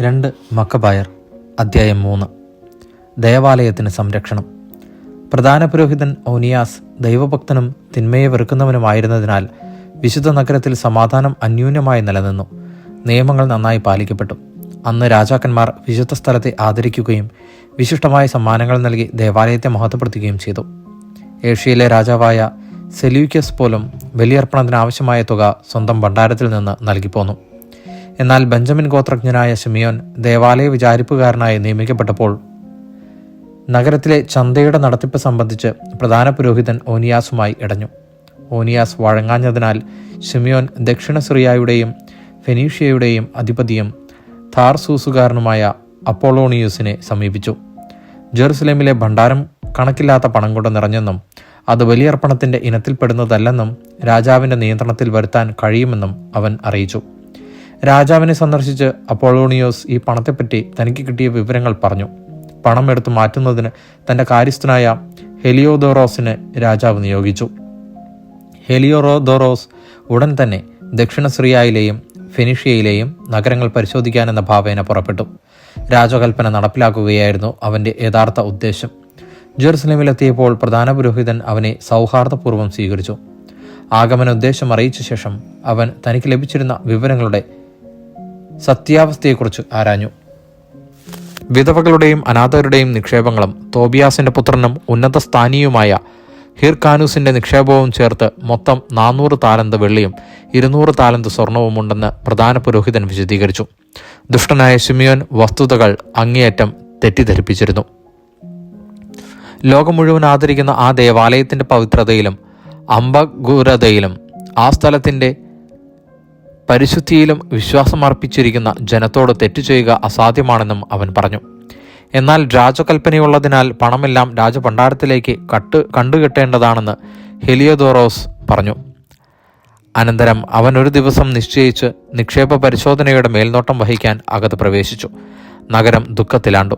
രണ്ട് മക്കബായർ അധ്യായം മൂന്ന്. ദേവാലയത്തിന് സംരക്ഷണം. പ്രധാന പുരോഹിതൻ ഓനിയാസ് ദൈവഭക്തനും തിന്മയെ വെറുക്കുന്നവനുമായിരുന്നതിനാൽ വിശുദ്ധ നഗരത്തിൽ സമാധാനം അന്യൂന്യമായി നിലനിന്നു. നിയമങ്ങൾ നന്നായി പാലിക്കപ്പെട്ടു. അന്ന് രാജാക്കന്മാർ വിശുദ്ധ സ്ഥലത്തെ ആദരിക്കുകയും വിശിഷ്ടമായ സമ്മാനങ്ങൾ നൽകി ദേവാലയത്തെ മഹത്വപ്പെടുത്തുകയും ചെയ്തു. ഏഷ്യയിലെ രാജാവായ സെല്യൂക്കസ് പോലും ബലിയർപ്പണത്തിന് ആവശ്യമായ തുക സ്വന്തം ഭണ്ഡാരത്തിൽ നിന്ന് നൽകിപ്പോന്നു. എന്നാൽ ബെഞ്ചമിൻ ഗോത്രജ്ഞനായ ഷിമിയോൻ ദേവാലയ വിചാരിപ്പുകാരനായി നിയമിക്കപ്പെട്ടപ്പോൾ നഗരത്തിലെ ചന്തയുടെ നടത്തിപ്പ് സംബന്ധിച്ച് പ്രധാന പുരോഹിതൻ ഓനിയാസുമായി ഇടഞ്ഞു. ഓനിയാസ് വഴങ്ങാഞ്ഞതിനാൽ ഷിമിയോൻ ദക്ഷിണ സിറിയായുടെയും ഫെനീഷ്യയുടെയും അധിപതിയും താർസൂസുകാരനുമായ അപ്പോളോണിയൂസിനെ സമീപിച്ചു. ജെറുസലേമിലെ ഭണ്ഡാരം കണക്കില്ലാത്ത പണം കൊണ്ട് നിറഞ്ഞെന്നും അത് ബലിയർപ്പണത്തിന്റെ ഇനത്തിൽപ്പെടുന്നതല്ലെന്നും രാജാവിന്റെ നിയന്ത്രണത്തിൽ വരുത്താൻ കഴിയുമെന്നും അവൻ അറിയിച്ചു. രാജാവിനെ സന്ദർശിച്ച് അപ്പോളോണിയോസ് ഈ പണത്തെപ്പറ്റി തനിക്ക് കിട്ടിയ വിവരങ്ങൾ പറഞ്ഞു. പണം എടുത്തു മാറ്റുന്നതിന് തന്റെ കാര്യസ്ഥനായ ഹെലിയോദോറോസിനെ രാജാവ് നിയോഗിച്ചു. ഹെലിയോറോദോറോസ് ഉടൻ തന്നെ ദക്ഷിണ സിറിയയിലെയും ഫെനീഷ്യയിലെയും നഗരങ്ങൾ പരിശോധിക്കാനെന്ന ഭാവേന പുറപ്പെട്ടു. രാജകൽപ്പന നടപ്പിലാക്കുകയായിരുന്നു അവന്റെ യഥാർത്ഥ ഉദ്ദേശം. ജെറുസലേമിലെത്തിയപ്പോൾ പ്രധാന പുരോഹിതൻ അവനെ സൗഹാർദ്ദപൂർവം സ്വീകരിച്ചു. ആഗമന ഉദ്ദേശം അറിയിച്ച ശേഷം അവൻ തനിക്ക് ലഭിച്ചിരുന്ന വിവരങ്ങളുടെ സത്യാവസ്ഥയെക്കുറിച്ച് ആരാഞ്ഞു? വിധവകളുടെയും അനാഥരുടെയും നിക്ഷേപങ്ങളും തോബിയാസിന്റെ പുത്രനും ഉന്നത സ്ഥാനീയുമായ ഹിർഖാനൂസിന്റെ നിക്ഷേപവും ചേർത്ത് മൊത്തം നാനൂറ് താലന്ത് വെള്ളിയും ഇരുന്നൂറ് താലന്ത് സ്വർണവും ഉണ്ടെന്ന് പ്രധാന പുരോഹിതൻ വിശദീകരിച്ചു. ദുഷ്ടനായ ഷിമിയോൻ വസ്തുതകൾ അങ്ങേയറ്റം തെറ്റിദ്ധരിപ്പിച്ചിരുന്നു. ലോകം മുഴുവൻ ആദരിക്കുന്ന ആ ദേവാലയത്തിന്റെ പവിത്രതയിലും അമ്പഗുരതയിലും ആ സ്ഥലത്തിന്റെ പരിശുദ്ധിയിലും വിശ്വാസമർപ്പിച്ചിരിക്കുന്ന ജനത്തോട് തെറ്റു ചെയ്യുക അസാധ്യമാണെന്നും അവൻ പറഞ്ഞു. എന്നാൽ രാജകൽപ്പനയുള്ളതിനാൽ പണമെല്ലാം രാജഭണ്ഡാരത്തിലേക്ക് കട്ട് കണ്ടുകെട്ടേണ്ടതാണെന്ന് ഹെലിയോദോറോസ് പറഞ്ഞു. അനന്തരം അവൻ ഒരു ദിവസം നിശ്ചയിച്ച് നിക്ഷേപ പരിശോധനയുടെ മേൽനോട്ടം വഹിക്കാൻ അകത്ത് പ്രവേശിച്ചു. നഗരം ദുഃഖത്തിലാണ്ടു.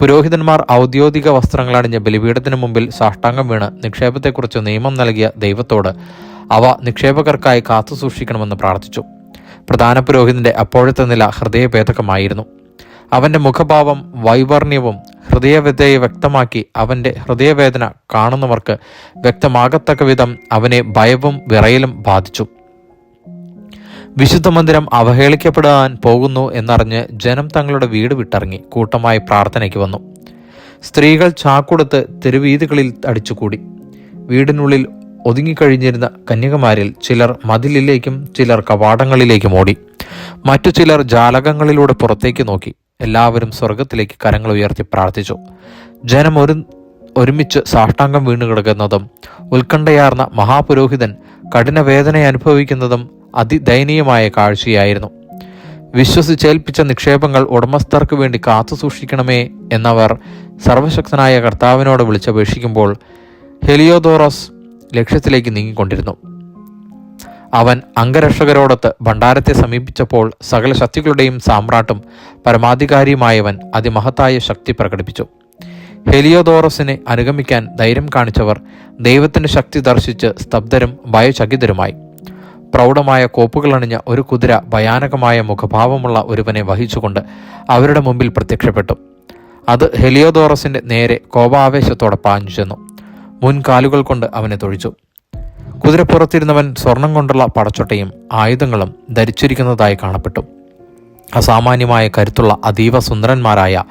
പുരോഹിതന്മാർ ഔദ്യോഗിക വസ്ത്രങ്ങളണിഞ്ഞ് ബലിപീഠത്തിനു മുമ്പിൽ സാഷ്ടാംഗം വീണ് നിക്ഷേപത്തെക്കുറിച്ച് നിയമം നൽകിയ ദൈവത്തോട് അവ നിക്ഷേപകർക്കായി കാത്തുസൂക്ഷിക്കണമെന്ന് പ്രാർത്ഥിച്ചു. പ്രധാന പുരോഹിതന്റെ അപ്പോഴത്തെ നില ഹൃദയഭേദകമായിരുന്നു. അവന്റെ മുഖഭാവം വൈവർണ്യവും ഹൃദയവേദയെ വ്യക്തമാക്കി അവന്റെ ഹൃദയവേദന കാണുന്നവർക്ക് വ്യക്തമാകത്തക്ക വിധം അവനെ ഭയവും വിറയലും ബാധിച്ചു. വിശുദ്ധ മന്ദിരം അവഹേളിക്കപ്പെടാൻ പോകുന്നു എന്നറിഞ്ഞ് ജനം തങ്ങളുടെ വീട് വിട്ടിറങ്ങി കൂട്ടമായി പ്രാർത്ഥനയ്ക്ക് വന്നു. സ്ത്രീകൾ ചാക്കുടുത്ത് തെരുവീതികളിൽ അടിച്ചുകൂടി. വീടിനുള്ളിൽ ഒതുങ്ങിക്കഴിഞ്ഞിരുന്ന കന്യകമാരിൽ ചിലർ മതിലിലേക്കും ചിലർ കവാടങ്ങളിലേക്കും ഓടി. മറ്റു ചിലർ ജാലകങ്ങളിലൂടെ പുറത്തേക്ക് നോക്കി. എല്ലാവരും സ്വർഗത്തിലേക്ക് കരങ്ങൾ ഉയർത്തി പ്രാർത്ഥിച്ചു. ജനം ഒരു ഒരുമിച്ച് സാഷ്ടാംഗം വീണു കിടക്കുന്നതും ഉത്കണ്ഠയാർന്ന മഹാപുരോഹിതൻ കഠിനവേദന അനുഭവിക്കുന്നതും അതിദയനീയമായ കാഴ്ചയായിരുന്നു. വിശ്വസിച്ചേൽപ്പിച്ച നിക്ഷേപങ്ങൾ ഉടമസ്ഥർക്ക് വേണ്ടി കാത്തു സൂക്ഷിക്കണമേ എന്നവർ സർവശക്തനായ കർത്താവിനോട് വിളിച്ചപേക്ഷിക്കുമ്പോൾ ഹെലിയോദോറസ് ലക്ഷ്യത്തിലേക്ക് നീങ്ങിക്കൊണ്ടിരുന്നു. അവൻ അംഗരക്ഷകരോടൊത്ത് ഭണ്ഡാരത്തെ സമീപിച്ചപ്പോൾ സകല ശക്തികളുടെയും സാമ്രാട്ടും പരമാധികാരിയുമായവൻ അതിമഹത്തായ ശക്തി പ്രകടിപ്പിച്ചു. ഹെലിയോദോറസിനെ അനുഗമിക്കാൻ ധൈര്യം കാണിച്ചവർ ദൈവത്തിന്റെ ശക്തി ദർശിച്ച് സ്തബ്ധരും ഭയചകിതരുമായി. പ്രൗഢമായ കോപ്പുകളണിഞ്ഞ ഒരു കുതിര ഭയാനകമായ മുഖഭാവമുള്ള ഒരുവനെ വഹിച്ചുകൊണ്ട് അവരുടെ മുമ്പിൽ പ്രത്യക്ഷപ്പെട്ടു. അത് ഹെലിയോദോറസിന്റെ നേരെ കോപാവേശത്തോടെ പാഞ്ഞു ചെന്നു. മുൻകാലുകൾ കൊണ്ട് അവനെ തൊഴിച്ചു. കുതിരപ്പുറത്തിരുന്നവൻ സ്വർണം കൊണ്ടുള്ള പടച്ചൊട്ടയും ആയുധങ്ങളും ധരിച്ചിരിക്കുന്നതായി കാണപ്പെട്ടു. അസാമാന്യമായ കരുത്തുള്ള അതീവ സുന്ദരന്മാരായ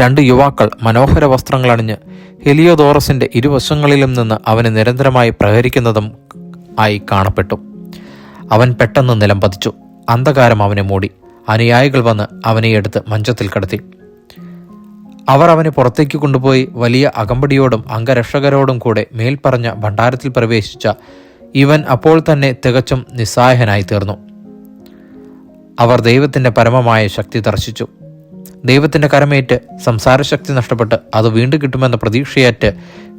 രണ്ട് യുവാക്കൾ മനോഹര വസ്ത്രങ്ങളണിഞ്ഞ് ഹെലിയോദോറസിന്റെ ഇരുവശങ്ങളിലും നിന്ന് അവന് നിരന്തരമായി പ്രഹരിക്കുന്നതും ആയി കാണപ്പെട്ടു. അവൻ പെട്ടെന്ന് നിലം പതിച്ചു. അന്ധകാരം അവനെ മൂടി. അനുയായികൾ വന്ന് അവനെ എടുത്ത് മഞ്ചത്തിൽ കിടത്തി. അവർ അവനെ പുറത്തേക്ക് കൊണ്ടുപോയി വലിയ അകമ്പടിയോടും അംഗരക്ഷകരോടും കൂടെ മേൽപ്പറഞ്ഞ ഭണ്ഡാരത്തിൽ പ്രവേശിച്ച ഇവൻ അപ്പോൾ തന്നെ തികച്ചും നിസ്സഹായനായി തീർന്നു. അവർ ദൈവത്തിന്റെ പരമമായ ശക്തി ദർശിച്ചു. ദൈവത്തിന്റെ കരമേറ്റ് സംസാരശക്തി നഷ്ടപ്പെട്ട് അത് വീണ്ടും കിട്ടുമെന്ന പ്രതീക്ഷയേറ്റ്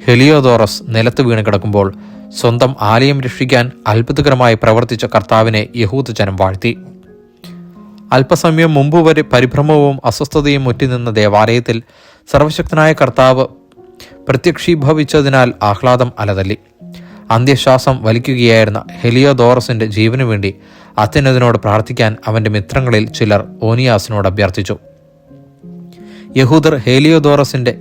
ഹെലിയോദോറസ് നിലത്ത് വീണ് കിടക്കുമ്പോൾ സ്വന്തം ആലയം രക്ഷിക്കാൻ അത്ഭുതകരമായി പ്രവർത്തിച്ച കർത്താവിനെ യഹൂദ ജനം വാഴ്ത്തി. അല്പസമയം മുമ്പ് വരെ പരിഭ്രമവും അസ്വസ്ഥതയും മുറ്റിനിന്ന ദേവാലയത്തിൽ സർവശക്തനായ കർത്താവ് പ്രത്യക്ഷീഭവിച്ചതിനാൽ ആഹ്ലാദം അലതല്ലി. അന്ത്യശ്വാസം വലിക്കുകയായിരുന്ന ഹെലിയോദോറസിന്റെ ജീവനു വേണ്ടി അത്യുന്നതിനോട് പ്രാർത്ഥിക്കാൻ അവന്റെ മിത്രങ്ങളിൽ ചിലർ ഓനിയാസിനോട് അഭ്യർത്ഥിച്ചു. യഹൂദർ ഹേലിയോദോറസിന്റെ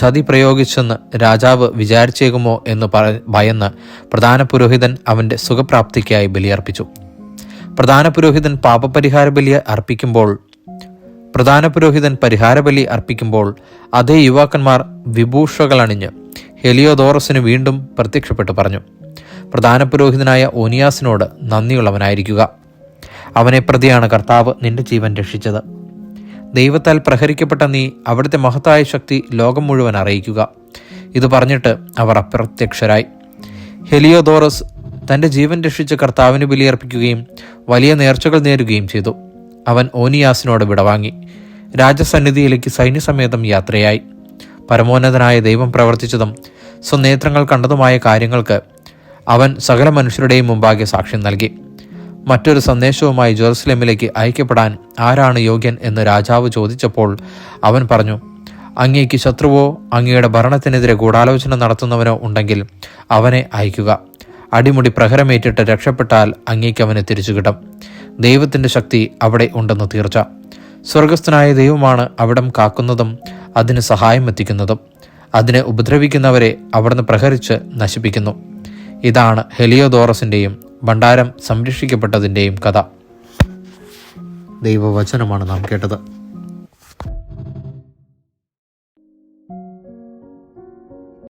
ചതി പ്രയോഗിച്ചെന്ന് രാജാവ് വിചാരിച്ചേക്കുമോ എന്ന് ഭയന്ന് പ്രധാന പുരോഹിതൻ അവന്റെ സുഖപ്രാപ്തിക്കായി ബലിയർപ്പിച്ചു. പ്രധാന പുരോഹിതൻ പാപപരിഹാര ബലി അർപ്പിക്കുമ്പോൾ പ്രധാന പുരോഹിതൻ പരിഹാരബലി അർപ്പിക്കുമ്പോൾ അതേ യുവാക്കന്മാർ വിഭൂഷകളണിഞ്ഞ് ഹെലിയോദോറസിന് വീണ്ടും പ്രത്യക്ഷപ്പെട്ടു പറഞ്ഞു. പ്രധാന പുരോഹിതനായ ഓനിയാസിനോട് നന്ദിയുള്ളവനായിരിക്കുക. അവനെ പ്രതിയാണ് കർത്താവ് നിന്റെ ജീവൻ രക്ഷിച്ചത്. ദൈവത്താൽ പ്രഹരിക്കപ്പെട്ട നീ അവിടുത്തെ മഹത്തായ ശക്തി ലോകം മുഴുവൻ അറിയിക്കുക. ഇത് പറഞ്ഞിട്ട് അവർ അപ്രത്യക്ഷരായി. ഹെലിയോദോറസ് തന്റെ ജീവൻ രക്ഷിച്ച കർത്താവിന് ബലിയർപ്പിക്കുകയും വലിയ നേർച്ചകൾ നേരുകയും ചെയ്തു. അവൻ ഓനിയാസിനോട് വിടവാങ്ങി രാജസന്നിധിയിലേക്ക് സൈന്യസമേതം യാത്രയായി. പരമോന്നതനായ ദൈവം പ്രവർത്തിച്ചതും സ്വനേത്രങ്ങൾ കണ്ടതുമായ കാര്യങ്ങൾക്ക് അവൻ സകല മനുഷ്യരുടെയും മുമ്പാകെ സാക്ഷ്യം നൽകി. മറ്റൊരു സന്ദേശവുമായി ജെറുസലേമിലേക്ക് അയക്കപ്പെടാൻ ആരാണ് യോഗ്യൻ എന്ന് രാജാവ് ചോദിച്ചപ്പോൾ അവൻ പറഞ്ഞു അങ്ങേക്ക് ശത്രുവോ അങ്ങയുടെ ഭരണത്തിനെതിരെ ഗൂഢാലോചന നടത്തുന്നവനോ ഉണ്ടെങ്കിൽ അവനെ അയക്കുക. അടിമുടി പ്രഹരമേറ്റിട്ട് രക്ഷപ്പെട്ടാൽ അങ്ങേക്ക് അവന് തിരിച്ചു കിട്ടും. ദൈവത്തിന്റെ ശക്തി അവിടെ ഉണ്ടെന്ന് തീർച്ച. സ്വർഗസ്ഥനായ ദൈവമാണ് അവിടം കാക്കുന്നതും അതിന് സഹായം എത്തിക്കുന്നതും. അതിനെ ഉപദ്രവിക്കുന്നവരെ അവിടുന്ന് പ്രഹരിച്ച് നശിപ്പിക്കുന്നു. ഇതാണ് ഹെലിയോദോറസിന്റെയും ഭണ്ഡാരം സംരക്ഷിക്കപ്പെട്ടതിന്റെയും കഥ. ദൈവവചനമാണ് നാം കേട്ടത്.